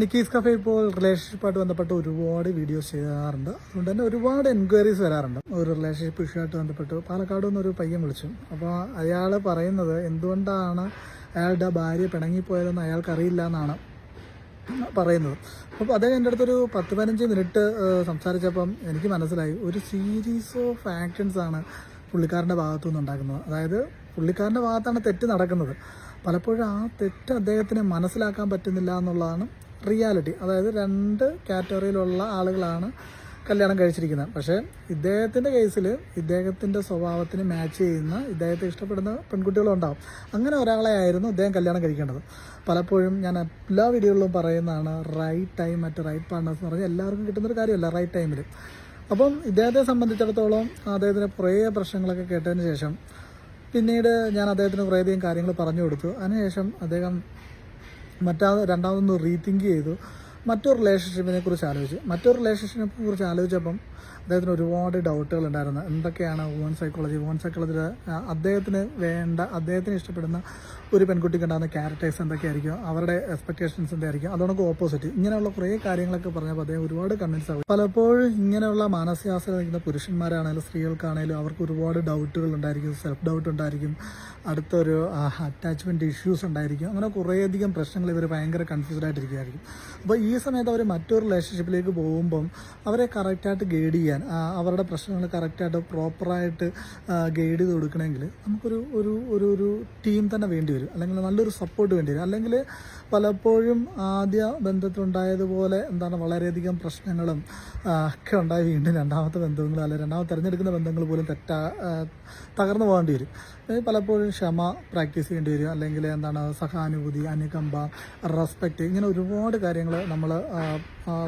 Nikki's cafe ഇപ്പോൾ റിലേഷൻഷിപ്പായിട്ട് ബന്ധപ്പെട്ട് ഒരുപാട് വീഡിയോസ് ചെയ്യാറുണ്ട്. അതുകൊണ്ട് തന്നെ ഒരുപാട് എൻക്വയറീസ് വരാറുണ്ട്. ഒരു റിലേഷൻഷിപ്പ് ഇഷ്യൂ ആയിട്ട് ബന്ധപ്പെട്ട്. പാലക്കാട് നിന്ന് ഒരു പയ്യൻ വിളിച്ചു. അപ്പോൾ അയാൾ പറയുന്നത് എന്തുകൊണ്ടാണ് അയാളുടെ ഭാര്യ പിണങ്ങിപ്പോയതെന്ന് അയാൾക്ക് അറിയില്ല എന്നാണ് പറയുന്നത്. അപ്പോൾ അദ്ദേഹം എന്റെ അടുത്തൊരു പത്ത് പതിനഞ്ച് മിനിറ്റ് സംസാരിച്ചപ്പം എനിക്ക് മനസ്സിലായി. ഒരു സീരീസ് ഓഫ് ആക്ഷൻസ് ആണ് പുള്ളിക്കാരന്റെ ഭാഗത്തു നിന്ന് ഉണ്ടാക്കുന്നത്. അതായത് പുള്ളിക്കാരന്റെ ഭാഗത്താണ് തെറ്റ് നടക്കുന്നത്. പലപ്പോഴും ആ തെറ്റ് അദ്ദേഹത്തിന് മനസ്സിലാക്കാൻ പറ്റുന്നില്ല എന്നുള്ളതാണ് റിയാലിറ്റി. അതായത് രണ്ട് കാറ്റഗറിയിലുള്ള ആളുകളാണ് കല്യാണം കഴിച്ചിരിക്കുന്നത്. പക്ഷേ ഇദ്ദേഹത്തിന്റെ കേസിൽ ഇദ്ദേഹത്തിന്റെ സ്വഭാവത്തിന് മാച്ച് ചെയ്യുന്ന ഇദ്ദേഹത്തെ ഇഷ്ടപ്പെടുന്ന പെൺകുട്ടികളും ഉണ്ടാവും അങ്ങനെ ഒരാളെ ആയിരുന്നു ഇദ്ദേഹം കല്യാണം കഴിക്കേണ്ടത്. പലപ്പോഴും ഞാൻ എല്ലാ വീഡിയോകളിലും പറയുന്നതാണ് റൈറ്റ് ടൈം മറ്റ് റൈറ്റ് പാർട്ണേഴ്സ് എന്ന് പറഞ്ഞാൽ എല്ലാവർക്കും കിട്ടുന്നൊരു കാര്യമല്ല റൈറ്റ് ടൈമിൽ അപ്പം ഇദ്ദേഹത്തെ സംബന്ധിച്ചിടത്തോളം അദ്ദേഹത്തിന് കുറേ പ്രശ്നങ്ങളൊക്കെ കേട്ടതിന് ശേഷം പിന്നീട് ഞാൻ അദ്ദേഹത്തിന് കുറേയധികം കാര്യങ്ങൾ പറഞ്ഞു കൊടുത്തു. അതിനുശേഷം അദ്ദേഹം മറ്റാ രണ്ടാമതൊന്ന് റീതിങ്ക് ചെയ്തു. മറ്റൊരു റിലേഷൻഷിപ്പിനെ കുറിച്ച് ആലോചിച്ച്. മറ്റൊരു റിലേഷൻഷിപ്പിനെ കുറിച്ച് ആലോചിച്ചപ്പം അദ്ദേഹത്തിന് ഒരുപാട് ഡൗട്ടുകൾ ഉണ്ടായിരുന്നു. എന്തൊക്കെയാണ് വുമൺ സൈക്കോളജി വുമൺ സൈക്കോളജിയിൽ അദ്ദേഹത്തിന് വേണ്ട അദ്ദേഹത്തിന് ഇഷ്ടപ്പെടുന്ന ഒരു പെൺകുട്ടിക്ക് ഉണ്ടാകുന്ന ക്യാരക്ടേഴ്സ് എന്തൊക്കെയായിരിക്കും? അവരുടെ എക്സ്പെക്ടേഷൻസ് എന്തായിരിക്കും? അതോടൊപ്പം ഓപ്പോസിറ്റ് ഇങ്ങനെയുള്ള കുറേ കാര്യങ്ങളൊക്കെ പറഞ്ഞപ്പോൾ അദ്ദേഹം ഒരുപാട് കൺവിൻസ് ആവും പലപ്പോഴും ഇങ്ങനെയുള്ള മാനസികാസ്ഥ നിൽക്കുന്ന പുരുഷന്മാരാണെങ്കിലും സ്ത്രീകൾക്കാണെങ്കിലും അവർക്ക് ഒരുപാട് ഡൗട്ടുകൾ ഉണ്ടായിരിക്കും സെൽഫ് ഡൗട്ട് ഉണ്ടായിരിക്കും. അടുത്തൊരു അറ്റാച്ച്മെന്റ് ഇഷ്യൂസ് ഉണ്ടായിരിക്കും. അങ്ങനെ കുറേയധികം പ്രശ്നങ്ങൾ ഇവർ ഭയങ്കര കൺഫ്യൂസ്ഡ് ആയിട്ടിരിക്കുകയായിരിക്കും. അപ്പോൾ ഈ സമയത്ത് അവർ മറ്റൊരു റിലേഷൻഷിപ്പിലേക്ക് പോകുമ്പം അവരെ കറക്റ്റായിട്ട് ഗൈഡ് ചെയ്യാൻ അവരുടെ പ്രശ്നങ്ങൾ കറക്റ്റായിട്ട് പ്രോപ്പറായിട്ട് ഗൈഡ് ചെയ്ത് കൊടുക്കണമെങ്കിൽ നമുക്കൊരു ഒരു ഒരു ഒരു ടീം തന്നെ വേണ്ടി വരും. അല്ലെങ്കിൽ നല്ലൊരു സപ്പോർട്ട് വേണ്ടി വരും. അല്ലെങ്കിൽ പലപ്പോഴും ആദ്യ ബന്ധത്തിലുണ്ടായതുപോലെ എന്താണ് വളരെയധികം പ്രശ്നങ്ങളും ഒക്കെ ഉണ്ടായി വീണ്ടും രണ്ടാമത്തെ ബന്ധങ്ങൾ അല്ലെങ്കിൽ രണ്ടാമത്തെ തിരഞ്ഞെടുക്കുന്ന ബന്ധങ്ങൾ പോലും തെറ്റാ തകർന്നു പോകേണ്ടി വരും. പലപ്പോഴും ക്ഷമ പ്രാക്ടീസ് ചെയ്യേണ്ടി വരും അല്ലെങ്കിൽ എന്താണ് സഹാനുഭൂതി അനുകമ്പ റെസ്പെക്റ്റ് ഇങ്ങനെ ഒരുപാട് കാര്യങ്ങൾ നമ്മൾ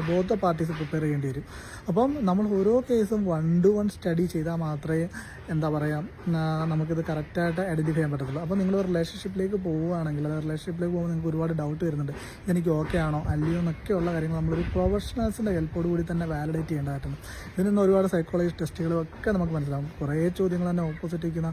ബോത്ത് പാർട്ടീസ് പ്രിപ്പയർ ചെയ്യേണ്ടി വരും. അപ്പം നമ്മൾ ഓരോ കേസും വൺ ടു വൺ സ്റ്റഡി ചെയ്താൽ മാത്രമേ എന്താ പറയുക നമുക്കിത് കറക്റ്റായിട്ട് ഐഡന്റിഫൈ ചെയ്യാൻ പറ്റത്തുള്ളൂ. അപ്പോൾ നിങ്ങൾ റിലേഷൻഷിപ്പിലേക്ക് പോവുകയാണെങ്കിൽ അത് റിലേഷൻഷിപ്പിലേക്ക് പോകുമ്പോൾ നിങ്ങൾക്ക് ഒരുപാട് ഡൗട്ട് വരുന്നുണ്ട്. എനിക്ക് ഓക്കെ ആണോ അല്ലയോ എന്നൊക്കെയുള്ള കാര്യങ്ങൾ നമ്മളൊരു പ്രൊഫഷണൽസിന്റെ ഹെൽപ്പോട് കൂടി തന്നെ വാലിഡേറ്റ് ചെയ്യേണ്ടതായിട്ടുണ്ട്. ഇതിൽ നിന്ന് ഒരുപാട് സൈക്കോളജി ടെസ്റ്റുകളും ഒക്കെ നമുക്ക് മനസ്സിലാവും. കുറേ ചോദ്യങ്ങൾ തന്നെ ഓപ്പോസിറ്റ് ഇരിക്കുന്ന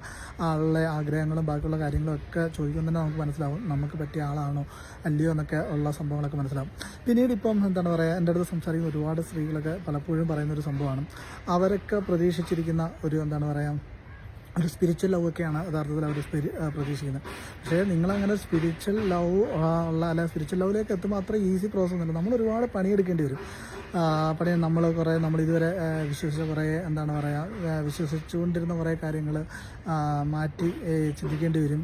ആളുടെ ആഗ്രഹങ്ങളും ബാക്കിയുള്ള കാര്യങ്ങളും ഒക്കെ ചോദിക്കുമ്പോൾ തന്നെ നമുക്ക് മനസ്സിലാവും നമുക്ക് പറ്റിയ ആളാണോ അല്ലയോ എന്നൊക്കെ ഉള്ള സംഭവങ്ങളൊക്കെ മനസ്സിലാവും. പിന്നീട് ഇപ്പം എന്താണ് പറയുക എന്റെ അടുത്ത് സംസാരിക്കുന്ന ഒരുപാട് സ്ത്രീകളൊക്കെ പലപ്പോഴും പറയുന്ന ഒരു സംഭവമാണ്. അവരൊക്കെ പ്രതീക്ഷിച്ചിരിക്കുന്ന ഒരു എന്താണ് പറയുക ഒരു സ്പിരിച്വൽ ലവ് ഒക്കെയാണ് യഥാർത്ഥത്തിൽ അവർ പ്രതീക്ഷിക്കുന്നത്. പക്ഷേ നിങ്ങളങ്ങനെ സ്പിരിച്വൽ ലവ് ഉള്ള അല്ല സ്പിരിച്വൽ ലവിലേക്ക് എത്തുമ്പോൾ അത്ര ഈസി പ്രോസസ്സ് ഒന്നുമില്ല. നമ്മൾ ഒരുപാട് പണിയെടുക്കേണ്ടി വരും. ആ, നമ്മൾ കുറേ നമ്മൾ ഇതുവരെ വിശ്വസിച്ച കുറേ എന്താണ് പറയുക വിശ്വസിച്ചുകൊണ്ടിരുന്ന കുറേ കാര്യങ്ങൾ മാറ്റി ചിന്തിക്കേണ്ടി വരും.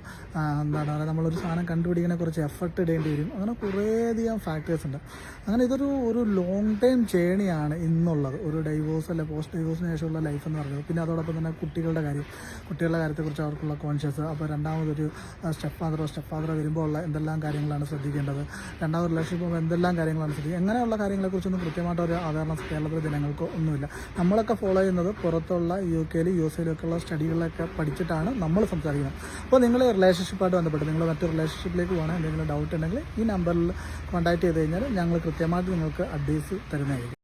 എന്താണ് പറയുക നമ്മളൊരു സാധനം കണ്ടുപിടിക്കുന്ന കുറച്ച് എഫർട്ട് ഇടേണ്ടി വരും. അങ്ങനെ കുറേയധികം ഫാക്ടേഴ്സ് ഉണ്ട്. അങ്ങനെ ഇതൊരു ഒരു ലോങ് ടൈം ചേണിയാണ് ഇന്നുള്ളത്. ഒരു ഡൈവോഴ്സ് അല്ലെ പോസ്റ്റ് ഡൈവോഴ്സിന് ശേഷമുള്ള ലൈഫ് എന്ന് പറയുന്നത്. പിന്നെ അതോടൊപ്പം തന്നെ കുട്ടികളുടെ കാര്യം. കുട്ടികളുടെ കാര്യത്തെക്കുറിച്ച് അവർക്കുള്ള കോൺഷ്യസ് അപ്പോൾ രണ്ടാമതൊരു സ്റ്റെപ്പ് ഫാദറോ സ്റ്റെപ്പ് ഫാദറോ വരുമ്പോൾ ഉള്ള എന്തെല്ലാം കാര്യങ്ങളാണ് ശ്രദ്ധിക്കേണ്ടത്? രണ്ടാമത് റിലേഷൻഷിപ്പ് എന്തെല്ലാം കാര്യങ്ങളാണ് ശ്രദ്ധിക്കുക എങ്ങനെയുള്ള കാര്യങ്ങളെക്കുറിച്ചൊന്നും കൃത്യമായിട്ട് ഒരു അവയർനെസ് കേരളത്തിലെ ജനങ്ങൾക്ക് ഒന്നുമില്ല. നമ്മളൊക്കെ ഫോളോ ചെയ്യുന്നത് പുറത്തുള്ള യു കെയിൽ യു എസ് എയിലൊക്കെ ഉള്ള സ്റ്റഡികളിലൊക്കെ പഠിച്ചിട്ടാണ് നമ്മൾ സംസാരിക്കുന്നത്. അപ്പോൾ നിങ്ങൾ റിലേഷൻഷിപ്പായിട്ട് ബന്ധപ്പെട്ട് നിങ്ങൾ മറ്റൊരു റിലേഷൻഷിപ്പിലേക്ക് പോകണം എന്തെങ്കിലും ഡൗട്ട് ഉണ്ടെങ്കിൽ ഈ നമ്പറിൽ കോൺടാക്ട് ചെയ്ത് കഴിഞ്ഞാൽ ഞങ്ങൾ കൃത്യമായിട്ട് നിങ്ങൾക്ക് അഡ്വൈസ് തരുന്നതായിരിക്കും.